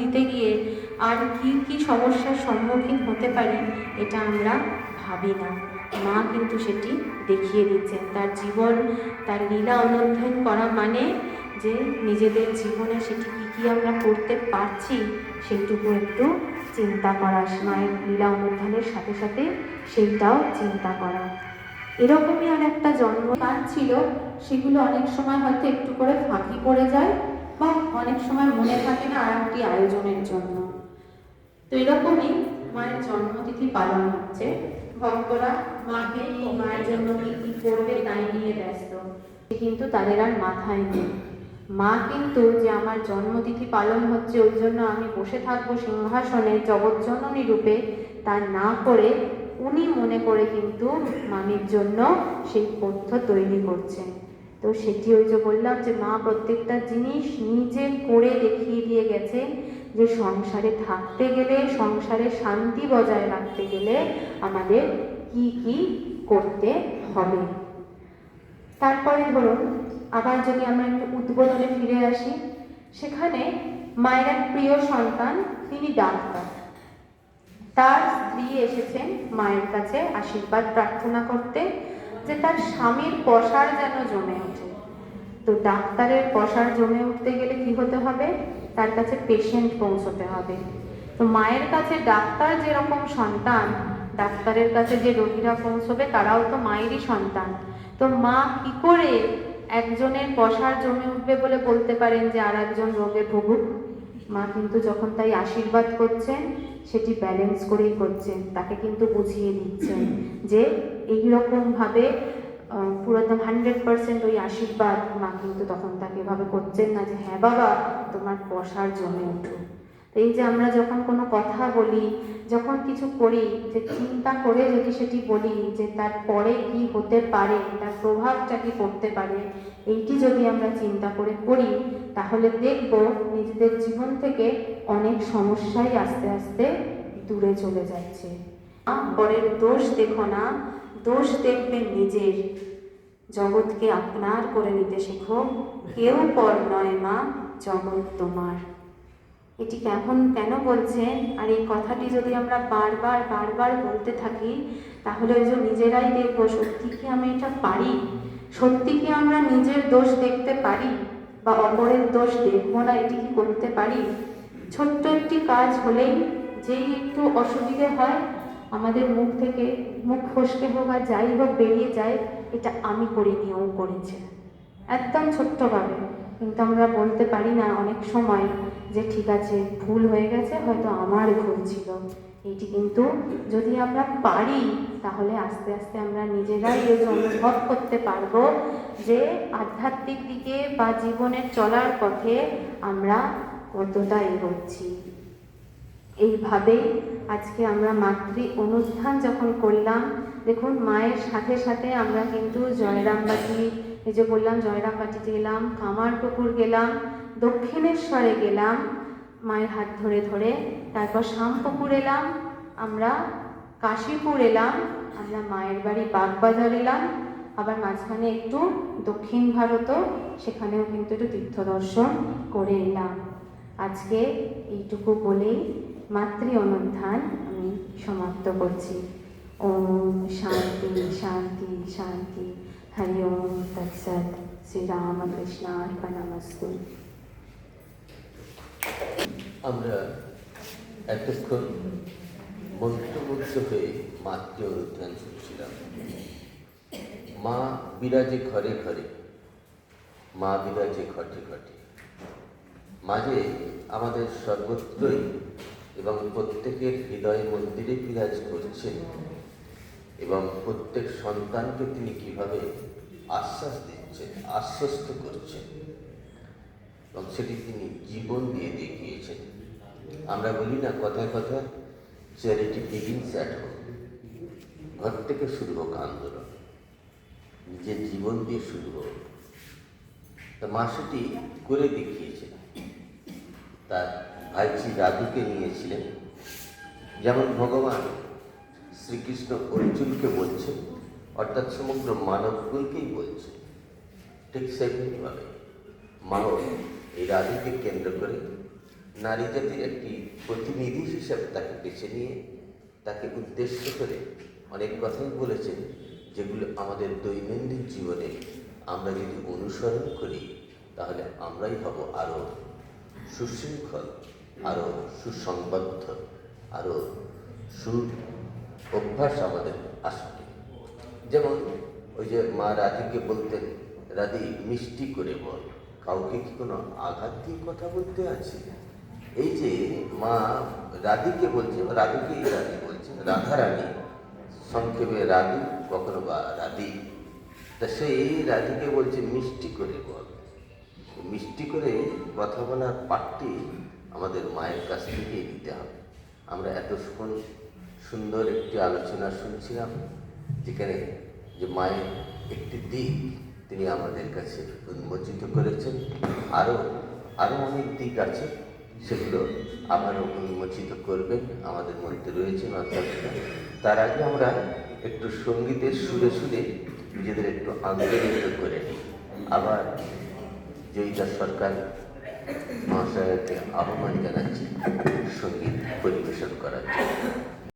দিতে গিয়ে আর কি কি সমস্যার সম্মুখীন হতে পারি এটা আমরা ভাবি না। মা কিন্তু সেটি দেখিয়ে দিচ্ছেন। তার জীবন, তার লীলা অনুধ্যান করা মানে যে নিজেদের জীবনে সেটি কি কি আমরা করতে পারছি সেটুকু একটু চিন্তা করা। মায়ের লীলা অনুধ্যানের সাথে সাথে সেইটাও চিন্তা করা। এরকমই আর একটা জন্ম ছিল। সেগুলো অনেক সময় হয়তো একটু করে ফাঁকি পড়ে যায় বা অনেক সময় মনে থাকে না আর একটি আয়োজনের জন্য। তো এরকমই মায়ের জন্মতিথি পালন হচ্ছে। ভক্তরা মাকে এই মায়ের জন্য কি কি করবে তাই নিয়ে ব্যস্ত। কিন্তু তাদের আর মাথায় নেই। মা কিন্তু যে আমার জন্মতিথি পালন হচ্ছে, ওই জন্য আমি বসে থাকব সিংহাসনে জগৎজননী রূপে। তা না করে উনি মনে করে কিন্তু মামির জন্য সেই পথ্য তৈরি করছেন। তো সেটি ওই যে বললাম যে মা প্রত্যেকটা জিনিস নিজে করে দেখিয়ে দিয়ে গেছে যে সংসারে থাকতে গেলে, সংসারে শান্তি বজায় রাখতে গেলে আমাদের কি কি করতে হবে। তারপরে ধরুন, আবার যদি আমরা একটু উদ্বোধনে ফিরে আসি, সেখানে মায়ের এক প্রিয় সন্তান, তিনি ডাক্তার। তার স্ত্রী এসেছেন মায়ের কাছে আশীর্বাদ প্রার্থনা করতে। যে তার স্বামীর পসার যেন জমে ওঠে। তো ডাক্তারের পসার জমে উঠতে গেলে কি হতে হবে? তার কাছে পেশেন্ট পৌঁছতে হবে। তো মায়ের কাছে ডাক্তার যেরকম সন্তান, ডাক্তারের কাছে যে রোগীরা পৌঁছবে তারাও তো মায়েরই সন্তান। তো মা কি করে একজনের পসার জমে উঠবে বলে বলতে পারেন যে আর একজন রোগে ভুগুক? মা কিন্তু যখন তাই আশীর্বাদ করছেন সেটি ব্যালেন্স করেই করছেন। তাকে কিন্তু বুঝিয়ে দিচ্ছেন যে এই ভাবে আহ, পুরো একদম হান্ড্রেড পার্সেন্ট ওই আশীর্বাদ মা কিন্তু তখন তাকে এভাবে করছেন না যে হ্যাঁ বাবা তোমার বসার জমে উঠো। এই যে আমরা যখন কোনো কথা বলি যখন কিছু করি, যে চিন্তা করে যদি সেটি বলি যে তার পরে কি হতে পারে, তার প্রভাবটা কি পড়তে পারে, এইটি যদি আমরা চিন্তা করে করি, তাহলে দেখব নিজেদের জীবন থেকে অনেক সমস্যাই আস্তে আস্তে দূরে চলে যাচ্ছে। পরের দোষ দেখো না, দোষ দেখবে নিজের। জগৎকে আপনার করে নিতে শেখো, কেউ পর নয় মা, জগৎ তোমার। এটি কেমন কেন বলছেন আর এই কথাটি যদি আমরা বারবার বারবার বলতে থাকি, তাহলে ওই যে নিজেরাই দেখব, সত্যি কি আমি এটা পারি? সত্যি কি আমরা নিজের দোষ দেখতে পারি? বা অপরের দোষ দেখব না, এটি কি করতে পারি? ছোট্ট একটি কাজ হলেই যেই একটু অসুবিধে হয়, আমাদের মুখ থেকে মুখ ফসকে হোক আর যাই হোক বেরিয়ে যায়, এটা আমি করিনি ও করেছে। একদম ছোট্টভাবে। কিন্তু আমরা বলতে পারি না অনেক সময় যে ঠিক আছে, ভুল হয়ে গেছে, হয়তো আমার ভুল ছিল। এটি কিন্তু যদি আমরা পারি, তাহলে আস্তে আস্তে আমরা নিজেরাই এই অনুভব করতে পারব যে আধ্যাত্মিক দিকে বা জীবনের চলার পথে আমরা কতটা এগোচ্ছি। এইভাবেই আজকে আমরা মাতৃ অনুষ্ঠান যখন করলাম, দেখুন মায়ের সাথে সাথে আমরা কিন্তু জয়রামবাটি এই যে বললাম, জয়রামবাটিতে গেলাম, কামারপুকুর গেলাম, দক্ষিণেশ্বরে গেলাম, মায়ের হাত ধরে ধরে। তারপর শ্যামপুকুর এলাম, আমরা কাশীপুর এলাম, আমরা মায়ের বাড়ি বাগবাজার এলাম। আবার মাঝখানে একটু দক্ষিণ ভারতও, সেখানেও কিন্তু একটু তীর্থ দর্শন করে এলাম। আজকে এইটুকু বলেই মাতৃ অনুধান আমি সমাপ্ত করছি। ওম শান্তি শান্তি শান্তি। হরি ওম তৎসৎ শ্রীরামকৃষ্ণ অর্পণমস্তু আমরা এতক্ষণ মন্ত্রমুগ্ধ হয়ে মাতৃ অনুধ্যান শুনছিলাম। মা বিরাজে ঘরে ঘরে, মা বিরাজে ঘটে ঘটে। মাঝে আমাদের সর্বত্রই এবং প্রত্যেকের হৃদয় মন্দিরে বিরাজ করছেন এবং প্রত্যেক সন্তানকে তিনি কীভাবে আশ্বাস দিচ্ছেন, আশ্বস্ত করছেন, এবং সেটি তিনি জীবন দিয়ে দেখিয়েছেন। আমরা বলি না কথায় কথায় চ্যারিটি বিগিনস অ্যাট হোম ঘর থেকে শুরু হোক আন্দোলন, নিজের জীবন দিয়ে শুরু হোক। তা মা সেটি করে দেখিয়েছেন। তার ভাইঝি রাধুকে নিয়েছিলেন। যেমন ভগবান শ্রীকৃষ্ণ অর্জুনকে বলছেন অর্থাৎ সমগ্র মানবকুলকেই বলছে। ঠিক সেরকমভাবে মানব এই রাধুকে কেন্দ্র করে নারী জাতির একটি প্রতিনিধি হিসাবে তাকে বেছে নিয়ে, তাকে উদ্দেশ্য করে অনেক কথাই বলেছেন, যেগুলো আমাদের দৈনন্দিন জীবনে আমরা যদি অনুসরণ করি, তাহলে আমরাই হব আরও সুশৃঙ্খল আরও সুসংবদ্ধ আরও সু অভ্যাস আমাদের আসবে। যেমন ওই যে মা রাধিকে বলতেন, রাধি, মিষ্টি করে বল। কাউকে কি কোনো আঘাত দিয়ে কথা বলতে আছে? এই যে মা রাধিকে বলছে, রাধুকেই রাধি বলছে রাধা রানী সংক্ষেপে রাধু, কখনো বা রাধি। তা সেই রাধিকে বলছে, মিষ্টি করে বল। মিষ্টি করে কথা বলার পাঠটি আমাদের মায়ের কাছ থেকেই দিতে হবে। আমরা এত এতক্ষণ সুন্দর একটি আলোচনা শুনছিলাম, যেখানে যে মায়ের একটি দিক তিনি আমাদের কাছে উন্মোচিত করেছেন। আরও আরও অনেক দিক আছে, সেগুলো আবারও উন্মোচিত করবেন, আমাদের মধ্যে রয়েছেন অর্থাৎ তার আগে আমরা একটু সঙ্গীতের সুরে সুরে নিজেদের একটু আন্দোলিত করে নিই। আবার জয়িতা সরকার মহাশয়কে আহ্বান জানাচ্ছি, সংগীত পরিবেশন করার জন্য।